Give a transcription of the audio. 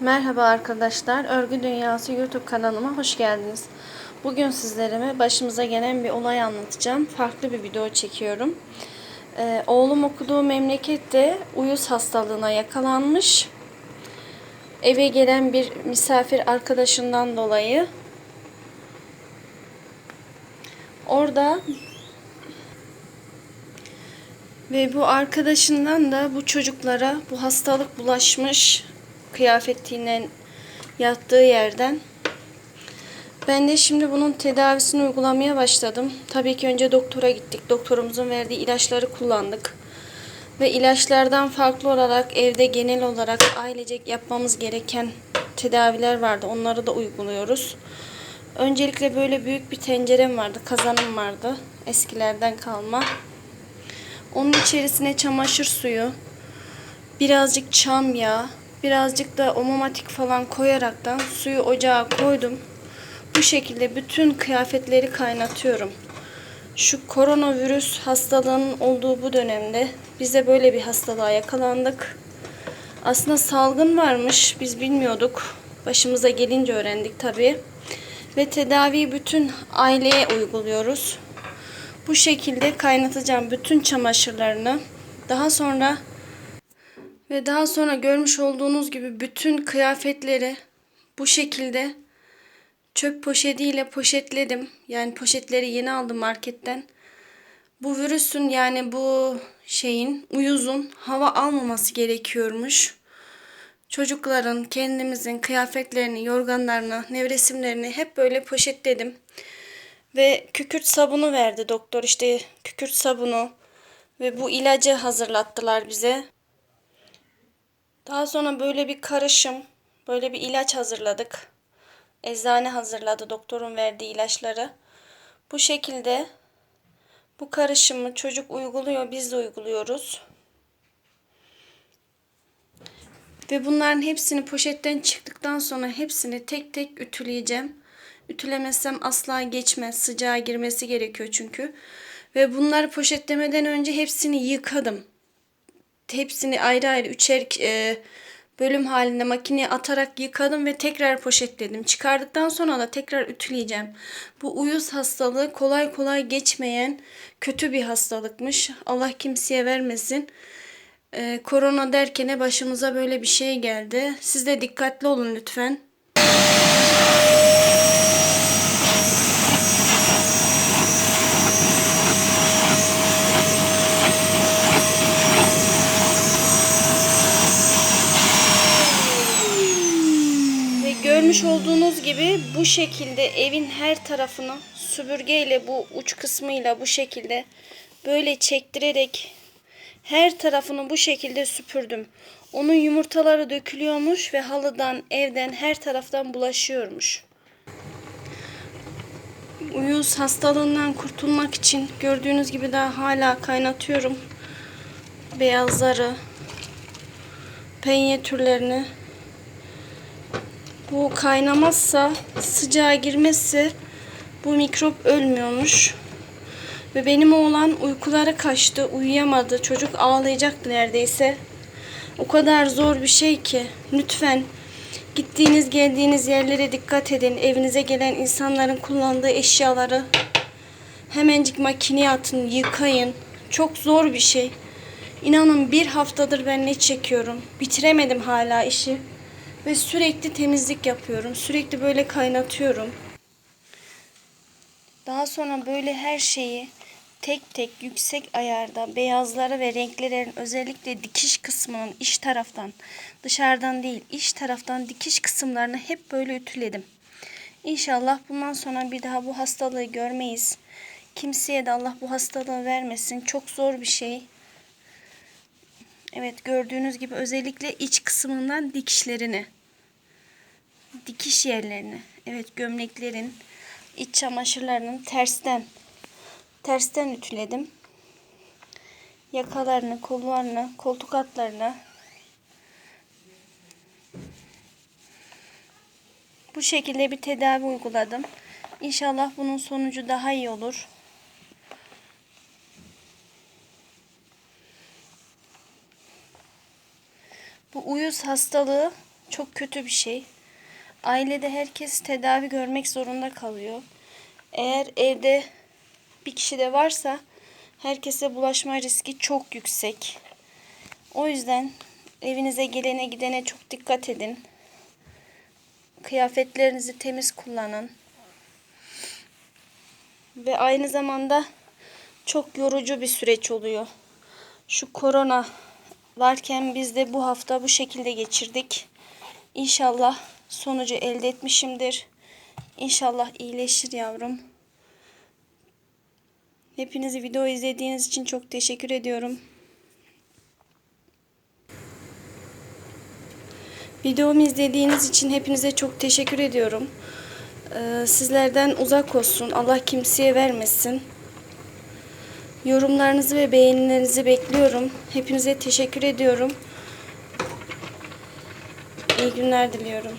Merhaba arkadaşlar, Örgü Dünyası YouTube kanalıma hoş geldiniz. Bugün sizlere başımıza gelen bir olay anlatacağım. Farklı bir video çekiyorum. Ee, oğlum okuduğu memlekette uyuz hastalığına yakalanmış. Eve gelen bir misafir arkadaşından dolayı orada ve bu arkadaşından da bu çocuklara bu hastalık bulaşmış kıyafetiyle yattığı yerden. Ben de şimdi bunun tedavisini uygulamaya başladım. Tabii ki önce doktora gittik. Doktorumuzun verdiği ilaçları kullandık. Ve ilaçlardan farklı olarak evde genel olarak ailecek yapmamız gereken tedaviler vardı. Onları da uyguluyoruz. Öncelikle böyle büyük bir tencerem vardı. Kazanım vardı. Eskilerden kalma. Onun içerisine çamaşır suyu, birazcık çam yağı, birazcık da omomatik falan koyaraktan suyu ocağa koydum. Bu şekilde bütün kıyafetleri kaynatıyorum. Şu koronavirüs hastalığının olduğu bu dönemde biz de böyle bir hastalığa yakalandık. Aslında salgın varmış, biz bilmiyorduk. Başımıza gelince öğrendik tabii. Ve tedaviyi bütün aileye uyguluyoruz. Bu şekilde kaynatacağım bütün çamaşırlarını. Daha sonra ve daha sonra görmüş olduğunuz gibi bütün kıyafetleri bu şekilde çöp poşetiyle poşetledim. Yani poşetleri yeni aldım marketten. Bu virüsün yani bu şeyin uyuzun hava almaması gerekiyormuş. Çocukların, kendimizin kıyafetlerini, yorganlarını, nevresimlerini hep böyle poşetledim. Ve kükürt sabunu verdi doktor işte kükürt sabunu ve bu ilacı hazırlattılar bize. Daha sonra böyle bir karışım, böyle bir ilaç hazırladık. Eczane hazırladı doktorun verdiği ilaçları. Bu şekilde bu karışımı çocuk uyguluyor, biz de uyguluyoruz. Ve bunların hepsini poşetten çıktıktan sonra hepsini tek tek ütüleyeceğim. Ütülemezsem asla geçmez. Sıcağa girmesi gerekiyor çünkü. Ve bunları poşetlemeden önce hepsini yıkadım. Hepsini ayrı ayrı üçer e, bölüm halinde makineye atarak yıkadım ve tekrar poşetledim. Çıkardıktan sonra da tekrar ütüleyeceğim. Bu uyuz hastalığı kolay kolay geçmeyen kötü bir hastalıkmış. Allah kimseye vermesin. Ee, korona derken başımıza böyle bir şey geldi. Siz de dikkatli olun lütfen. Ve görmüş olduğunuz gibi bu şekilde evin her tarafını süpürgeyle bu uç kısmıyla bu şekilde böyle çektirerek her tarafını bu şekilde süpürdüm. Onun yumurtaları dökülüyormuş ve halıdan, evden, her taraftan bulaşıyormuş. Uyuz hastalığından kurtulmak için gördüğünüz gibi daha hala kaynatıyorum. Beyazları, penye türlerini. Bu kaynamazsa, sıcağa girmezse bu mikrop ölmüyormuş. Ve benim oğlan uykuları kaçtı, uyuyamadı. Çocuk ağlayacaktı neredeyse. O kadar zor bir şey ki. Lütfen gittiğiniz geldiğiniz yerlere dikkat edin. Evinize gelen insanların kullandığı eşyaları hemencik makineye atın, yıkayın. Çok zor bir şey. İnanın bir haftadır ben ne çekiyorum. Bitiremedim hala işi. Ve sürekli temizlik yapıyorum. Sürekli böyle kaynatıyorum. Daha sonra böyle her şeyi tek tek yüksek ayarda beyazları ve renklerin özellikle dikiş kısmının iç taraftan dışarıdan değil iç taraftan dikiş kısımlarını hep böyle ütüledim. İnşallah bundan sonra bir daha bu hastalığı görmeyiz. Kimseye de Allah bu hastalığı vermesin. Çok zor bir şey. Evet gördüğünüz gibi özellikle iç kısmından dikişlerini dikiş yerlerini evet gömleklerin iç çamaşırlarının tersten tersten ütüledim. Yakalarını, kollarını, koltuk altlarını bu şekilde bir tedavi uyguladım. İnşallah bunun sonucu daha iyi olur. Bu uyuz hastalığı çok kötü bir şey. Ailede herkes tedavi görmek zorunda kalıyor. Eğer evde bir kişi de varsa herkese bulaşma riski çok yüksek. O yüzden evinize gelene gidene çok dikkat edin. Kıyafetlerinizi temiz kullanın. Ve aynı zamanda çok yorucu bir süreç oluyor. Şu korona varken biz de bu hafta bu şekilde geçirdik. İnşallah sonucu elde etmişimdir. İnşallah iyileşir yavrum. Hepinizi video izlediğiniz için çok teşekkür ediyorum. Videomu izlediğiniz için hepinize çok teşekkür ediyorum. Ee, sizlerden uzak olsun. Allah kimseye vermesin. Yorumlarınızı ve beğenilerinizi bekliyorum. Hepinize teşekkür ediyorum. İyi günler diliyorum.